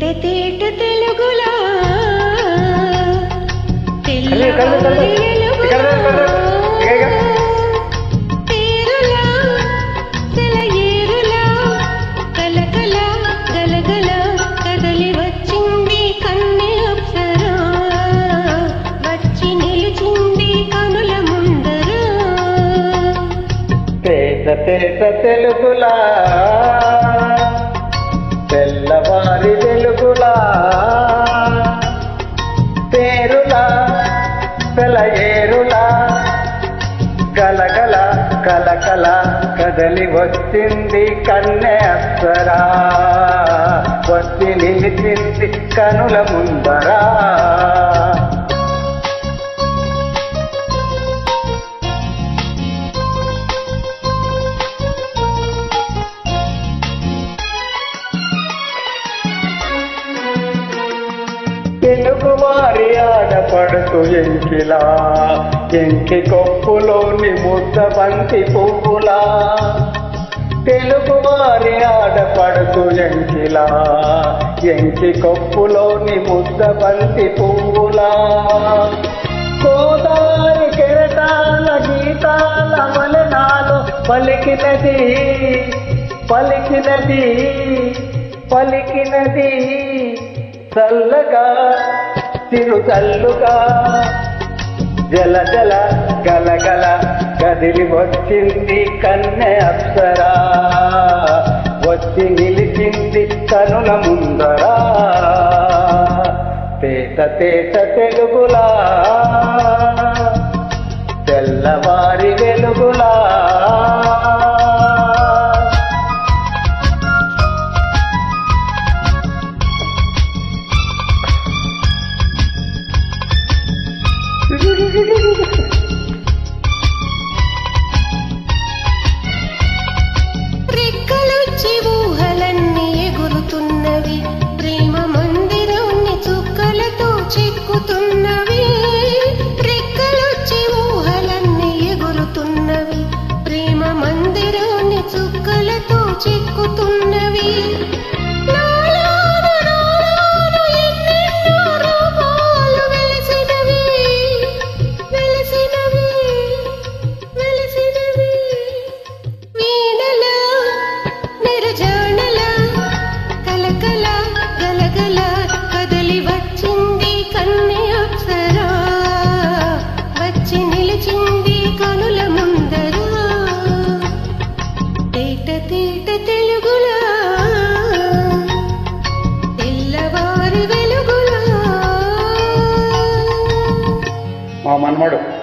తేట తేట తెలుగులా. కళ్ళు, పేరులా తెలయేరులా గలగల కలకల కదలి వచ్చింది కన్నె అప్సరా. వచ్చి నిలిచింది కనుల ముందరా. తెలుగు వారి ఆడపడుతు ఎంకిలా? ఎంకి కొప్పులోని ముద్ద బంతి పువ్వులా? తెలుగు వారి ఆడపడుతు ఎంకిలా? ఎంకి కొప్పులోని ముద్ద బంతి పువ్వులా? కోదారి కెరటాల గీతాల మలనాలు పలికినది పలికినది పలికినది. చల్లగా చిరు చల్లుగా. జల జల గలగల కదిలి వచ్చింది కన్నె అప్సరా. వచ్చి నిలిచింది కనుల ముందరా. తేట తేట తెలుగులా రెక్కలొచ్చి ఊహలన్నీ ఎగురుతున్నవి. తేట తెలుగులో తెలుగులా తెల్లవారి వెలుగులా. మా మన్మడు.